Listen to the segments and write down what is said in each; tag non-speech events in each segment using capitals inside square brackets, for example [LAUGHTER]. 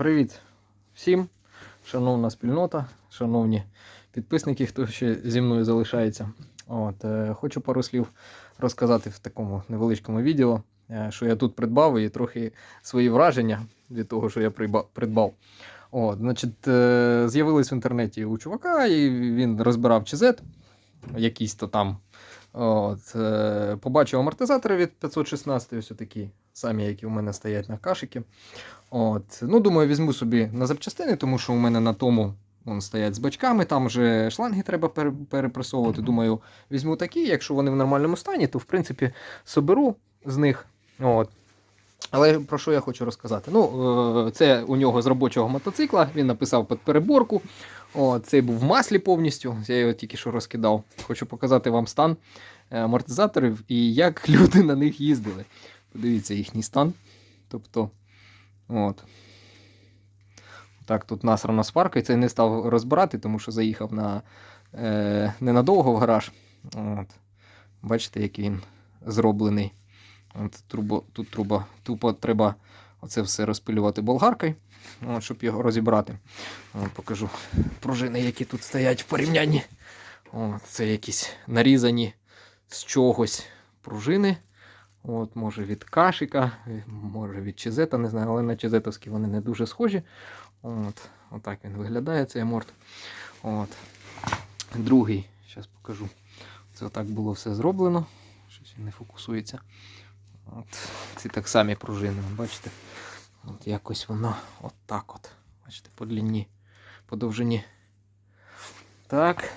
Привіт всім, шановна спільнота, шановні підписники, хто ще зі мною залишається. От, е, хочу пару слів розказати в такому невеличкому відео, е, що я тут придбав, і трохи свої враження від того, що я придбав. От, значить, е, з'явились в інтернеті у чувака, і він розбирав ЧЗ, якийсь то там. От, е, побачив амортизатори від 516, ось такі самі, які у мене стоять на кашики. От. Ну, думаю, візьму собі на запчастини, тому що у мене на тому вон, стоять з бачками, там вже шланги треба пере- перепресовувати. Думаю, візьму такі, якщо вони в нормальному стані, то в принципі соберу з них. От. Але про що я хочу розказати? Ну, е, це у нього з робочого мотоцикла, він написав під переборку. О, цей був в маслі повністю. Я його тільки що розкидав. Хочу показати вам стан е, амортизаторів і як [LAUGHS] люди на них їздили. Подивіться їхній стан. Тобто, от. Так, тут насрана сварка, і це не став розбирати, тому що заїхав на е, ненадовго в гараж. От. Бачите, який він зроблений. От, трубо, тут труба, тупо треба оце все розпилювати болгаркою, от, щоб його розібрати. От, покажу пружини, які тут стоять в порівнянні. От, це якісь нарізані з чогось пружини. От, може від кашика, може від чезета, не знаю, але на чезетовські вони не дуже схожі. От, отак він виглядає, цей аморт. От. Другий, зараз покажу. Це отак було все зроблено. Щось він не фокусується. От. Ці так самі пружини, бачите? От якось воно отак от. Бачите, по длині, по довжині. Так.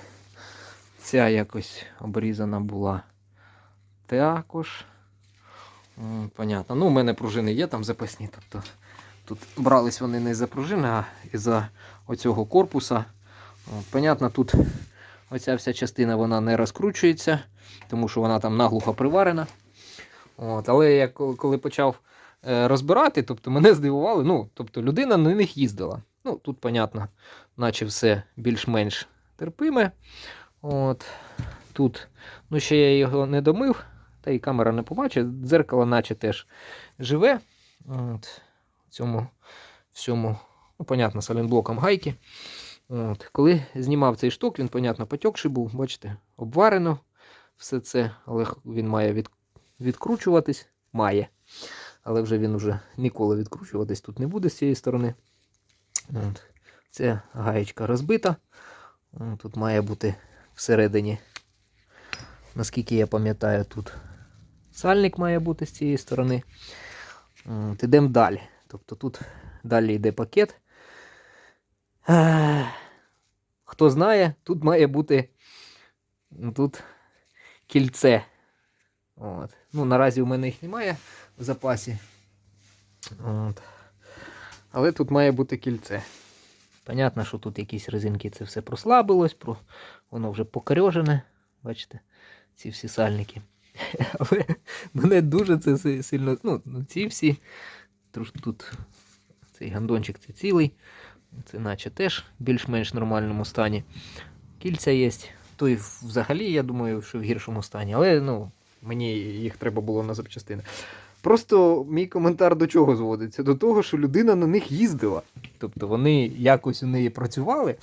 Ця якось обрізана була також. Понятно. Ну, у мене пружини є там запасні. Тобто тут брались вони не за пружини, а із-за оцього корпуса. Понятно, тут оця вся частина вона не розкручується, тому що вона там наглухо приварена. От, але я коли коли почав е, розбирати, тобто мене здивували. Ну, тобто людина на них їздила. Ну, тут, понятно, наче все більш-менш терпиме. От, тут, ну, ще я його не домив, та і камера не побачить. Дзеркало, наче теж живе. От, цьому всьому, ну, понятно, салінблоком гайки. От, коли знімав цей шток, він, понятно, потекший був, бачите, обварено все це, але він має від, відкручуватись. Має. Але вже він вже ніколи відкручуватись тут не буде з цієї сторони. От. Це гаєчка розбита. Тут має бути всередині, наскільки я пам'ятаю, тут сальник має бути з цієї сторони. От, Ідемо далі. Тобто тут далі йде пакет. Хто знає, тут має бути тут кільце. От. Ну, наразі у мене їх немає в запасі. От. Але тут має бути кільце. Понятно, що тут якісь резинки це все прослабилось, про... воно вже покорьожене. Бачите, ці всі сальники. [LAUGHS] Але мене дуже це сильно. Ну, ці всі. Тут цей гандончик це цілий. Це наче теж більш-менш нормальному стані. Кільця є. Той взагалі, я думаю, що в гіршому стані. Але ну, мені їх треба було на запчастини. Просто мій коментар до чого зводиться? До того, що людина на них їздила. Тобто вони якось у неї працювали.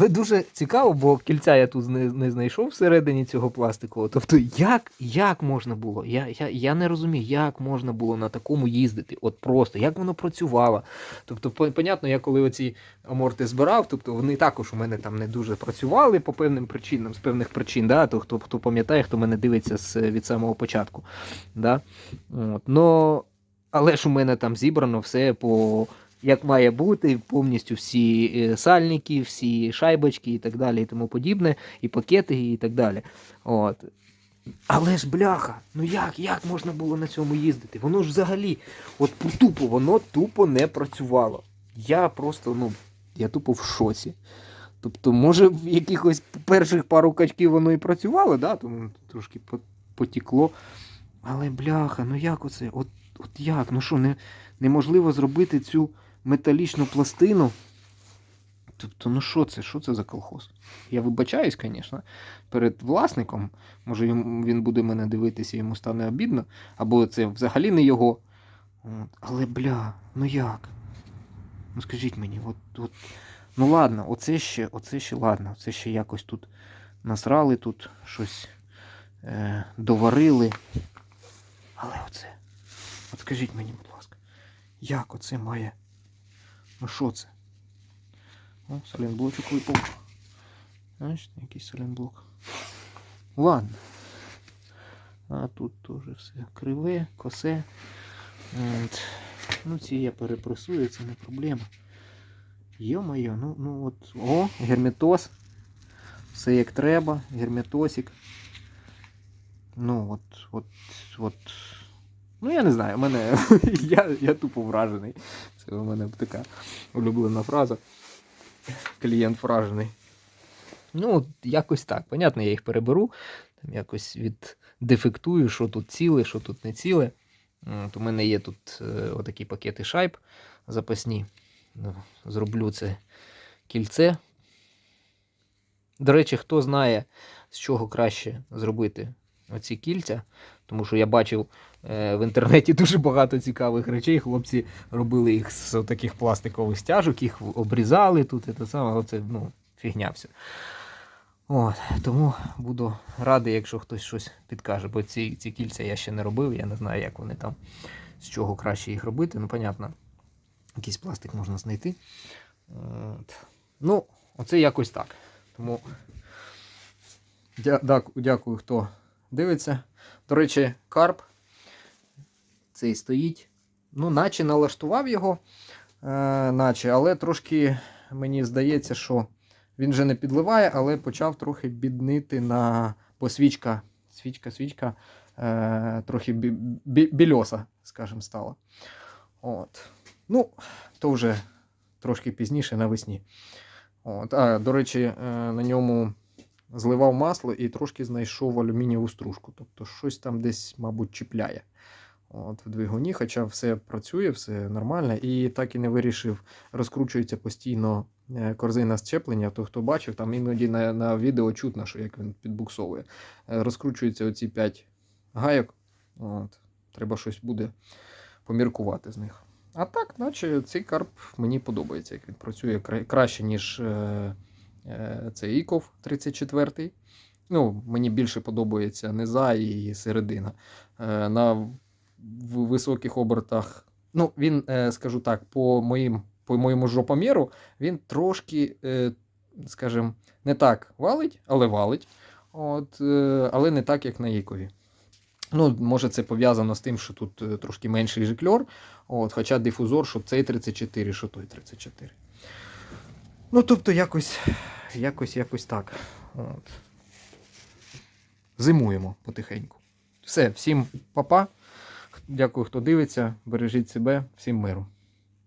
Але дуже цікаво, бо кільця я тут не, знайшов всередині цього пластикового. Тобто, як, як можна було? Я, я, я не розумію, як можна було на такому їздити. От просто, як воно працювало. Тобто, по- понятно, я коли оці аморти збирав, тобто вони також у мене там не дуже працювали по певним причинам, з певних причин. Да? То, хто, хто пам'ятає, хто мене дивиться з, від самого початку. Да? От. Но, але ж у мене там зібрано все по як має бути, повністю всі е, сальники, всі шайбочки і так далі, і тому подібне, і пакети, і так далі. От. Але ж бляха, ну як, як можна було на цьому їздити? Воно ж взагалі, от тупо, воно тупо не працювало. Я просто, ну, я тупо в шоці. Тобто, може, в якихось перших пару качків воно і працювало, да? тому трошки по- потікло. Але бляха, ну як оце? От, от як? Ну що, не, неможливо зробити цю металічну пластину. Тобто, ну що це? Що це за колхоз? Я вибачаюсь, звісно, перед власником. Може, він буде мене дивитися, йому стане обідно, або це взагалі не його. От. Але бля, ну як? Ну скажіть мені, от, от, ну ладно, оце ще, оце ще ладно, це ще якось тут насрали, тут щось е, доварили. Але оце. От скажіть мені, будь ласка, як оце має? Ну що це? О, салінблочок випав. Знаєш, якийсь салінблок. Ладно. А тут теж все криве, косе. От. Ну, ці я перепресую, це не проблема. Йо-моє, ну, ну от. О, герметоз. Все як треба, герметосик. Ну, от, от, от. Ну, я не знаю, мене. [LAUGHS] я, я тупо вражений. У мене така улюблена фраза. Клієнт вражений. Ну, якось так. Понятно, я їх переберу. Там якось віддефектую, що тут ціле, що тут не ціле. От, у мене є тут е, отакі пакети шайб запасні. Ну, Зроблю це кільце. До речі, хто знає, з чого краще зробити оці кільця, тому що я бачив в інтернеті дуже багато цікавих речей. Хлопці робили їх з таких пластикових стяжок, їх обрізали тут, і те саме, оце ну, фігня все. От, тому буду радий, якщо хтось щось підкаже, бо ці, ці кільця я ще не робив, я не знаю, як вони там, з чого краще їх робити. Ну, понятно, якийсь пластик можна знайти. От. Ну, оце якось так. Тому дя- дак- дякую, хто дивиться. До речі, карп цей стоїть. Ну, наче налаштував його, е, наче, але трошки мені здається, що він вже не підливає, але почав трохи біднити на. Бо свічка, свічка, свічка е, трохи бі, бі, більоса, скажімо, стала. От. Ну, то вже трошки пізніше навесні. От. А, до речі, е, на ньому зливав масло і трошки знайшов алюмінієву стружку. Тобто щось там десь, мабуть, чіпляє. От, в двигуні, хоча все працює, все нормально, і так і не вирішив, розкручується постійно е, корзина щеплення. То хто бачив, там іноді на, на відео чутно, що як він підбуксовує. Е, Розкручуються оці 5 гайок. От, треба щось буде поміркувати з них. А так, наче цей карп мені подобається, як він працює краще, ніж е, цей Іков 34. Ну, мені більше подобається низа і середина. На в високих обертах. Ну, він, е, скажу так, по моїм, по моєму жопоміру, він трошки, е, скажімо, не так валить, але валить. От, е, але не так, як на Ікові. Ну, може, це пов'язано з тим, що тут трошки менший жикльор, от, хоча дифузор, що цей 34, що той 34. Ну, тобто, якось, якось, якось так. От. Зимуємо потихеньку. Все, всім па-па. Дякую, хто дивиться. Бережіть себе, всім миру.